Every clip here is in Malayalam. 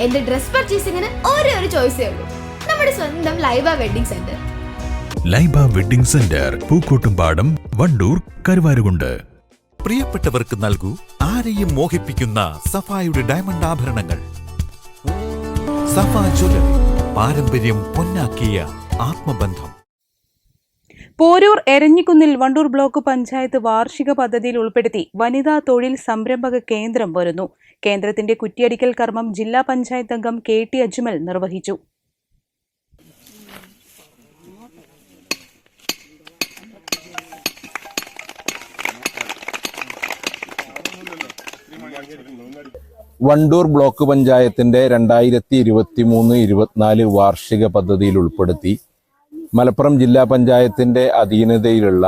എന്റെ ഡ്രസ് പർച്ചേസിംഗിന് ഒരേ ഒരു ചോയ്സേ ഉള്ളൂ. നമ്മുടെ സ്വന്തം Laiba wedding center. Laiba wedding center Pookkottumpadam Wandoor Karuvarakundu. പ്രിയപ്പെട്ടവർക്ക് നൽകൂ ആരെയും മോഹിപ്പിക്കുന്ന സഫായുടെ ഡയമണ്ട് ആഭരണങ്ങൾ. സഫ ജ്വല്ലറി പാരമ്പര്യം പൊന്നാക്കിയ ആത്മബന്ധം. പോരൂർ എരഞ്ഞിക്കുന്നിൽ വണ്ടൂർ ബ്ലോക്ക് പഞ്ചായത്ത് വാർഷിക പദ്ധതിയിൽ ഉൾപ്പെടുത്തി വനിതാ തൊഴിൽ സംരംഭക കേന്ദ്രം വരുന്നു. കേന്ദ്രത്തിന്റെ കുറ്റിയടിക്കൽ കർമ്മം ജില്ലാ പഞ്ചായത്ത് അംഗം കെ ടി അജ്മൽ നിർവഹിച്ചു. വണ്ടൂർ ബ്ലോക്ക് പഞ്ചായത്തിന്റെ രണ്ടായിരത്തി ഇരുപത്തി മൂന്ന് ഇരുപത്തിനാല് വാർഷിക പദ്ധതിയിൽ ഉൾപ്പെടുത്തി മലപ്പുറം ജില്ലാ പഞ്ചായത്തിന്റെ അധീനതയിലുള്ള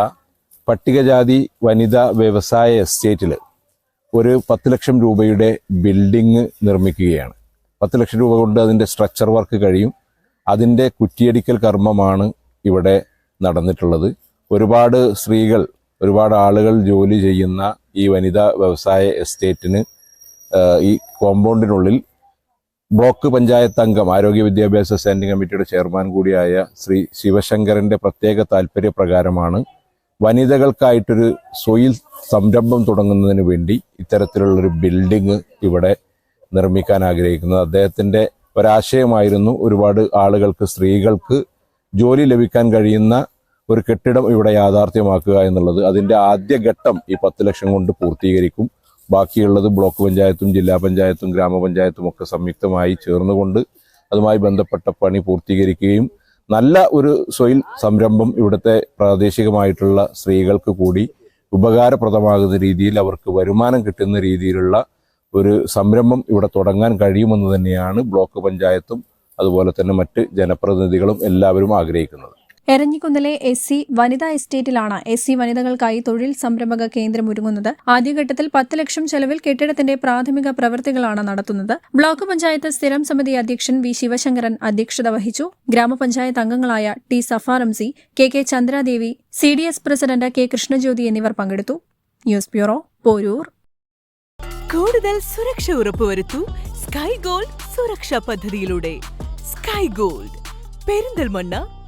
പട്ടികജാതി വനിതാ വ്യവസായ എസ്റ്റേറ്റിൽ ഒരു പത്ത് ലക്ഷം രൂപയുടെ ബിൽഡിങ് നിർമ്മിക്കുകയാണ്. പത്ത് ലക്ഷം രൂപ കൊണ്ട് അതിന്റെ സ്ട്രക്ചർ വർക്ക് കഴിയും. അതിന്റെ കുറ്റിയടിക്കൽ കർമ്മമാണ് ഇവിടെ നടന്നിട്ടുള്ളത്. ഒരുപാട് സ്ത്രീകൾ ഒരുപാട് ആളുകൾ ജോലി ചെയ്യുന്ന ഈ വനിതാ വ്യവസായ എസ്റ്റേറ്റിന് ഈ കോമ്പൗണ്ടിനുള്ളിൽ ബ്ലോക്ക് പഞ്ചായത്ത് അംഗം ആരോഗ്യ വിദ്യാഭ്യാസ സ്റ്റാൻഡിംഗ് കമ്മിറ്റിയുടെ ചെയർമാൻ കൂടിയായ ശ്രീ ശിവശങ്കരന്റെ പ്രത്യേക താല്പര്യപ്രകാരമാണ് വനിതകൾക്കായിട്ടൊരു സൊയിൽ സംരംഭം തുടങ്ങുന്നതിന് വേണ്ടി ഇത്തരത്തിലുള്ളൊരു ബിൽഡിംഗ് ഇവിടെ നിർമ്മിക്കാൻ ആഗ്രഹിക്കുന്നത്. അദ്ദേഹത്തിന്റെ ഒരാശയമായിരുന്നു ഒരുപാട് ആളുകൾക്ക് സ്ത്രീകൾക്ക് ജോലി ലഭിക്കാൻ കഴിയുന്ന ഒരു കെട്ടിടം ഇവിടെ യാഥാർത്ഥ്യമാക്കുക എന്നുള്ളത്. അതിന്റെ ആദ്യ ഘട്ടം ഈ പത്ത് ലക്ഷം കൊണ്ട് പൂർത്തീകരിക്കും. ബാക്കിയുള്ളത് ബ്ലോക്ക് പഞ്ചായത്തും ജില്ലാ പഞ്ചായത്തും ഗ്രാമപഞ്ചായത്തും ഒക്കെ സംയുക്തമായി ചേർന്നുകൊണ്ട് അതുമായി ബന്ധപ്പെട്ട പണി പൂർത്തീകരിക്കുകയും നല്ല ഒരു സ്വയിൽ സംരംഭം ഇവിടുത്തെ പ്രാദേശികമായിട്ടുള്ള സ്ത്രീകൾക്ക് കൂടി ഉപകാരപ്രദമാകുന്ന രീതിയിൽ അവർക്ക് വരുമാനം കിട്ടുന്ന രീതിയിലുള്ള ഒരു സംരംഭം ഇവിടെ തുടങ്ങാൻ കഴിയുമെന്ന് തന്നെയാണ് ബ്ലോക്ക് പഞ്ചായത്തും അതുപോലെ തന്നെ മറ്റ് ജനപ്രതിനിധികളും എല്ലാവരും ആഗ്രഹിക്കുന്നത്. എരഞ്ഞിക്കുന്നിലെ എസ് സി വനിതാ എസ്റ്റേറ്റിലാണ് എസ് സി വനിതകൾക്കായി തൊഴിൽ സംരംഭക കേന്ദ്രം ഒരുങ്ങുന്നത്. ആദ്യഘട്ടത്തിൽ പത്ത് ലക്ഷം ചെലവിൽ കെട്ടിടത്തിന്റെ പ്രാഥമിക പ്രവൃത്തികളാണ് നടത്തുന്നത്. ബ്ലോക്ക് പഞ്ചായത്ത് സ്ഥിരം സമിതി അധ്യക്ഷൻ വി ശിവശങ്കരൻ അധ്യക്ഷത വഹിച്ചു. ഗ്രാമപഞ്ചായത്ത് അംഗങ്ങളായ T Safaramsi K K Chandradevi C D S president K Krishnajyothi എന്നിവർ പങ്കെടുത്തു. News bureau Poroor. കൂടുതൽ സുരക്ഷ ഉറപ്പുവരുത്തു സ്കൈ ഗോൾഡ് സുരക്ഷാ പദ്ധതിയിലൂടെ. Sky gold. പെരിന്തൽമണ്ണ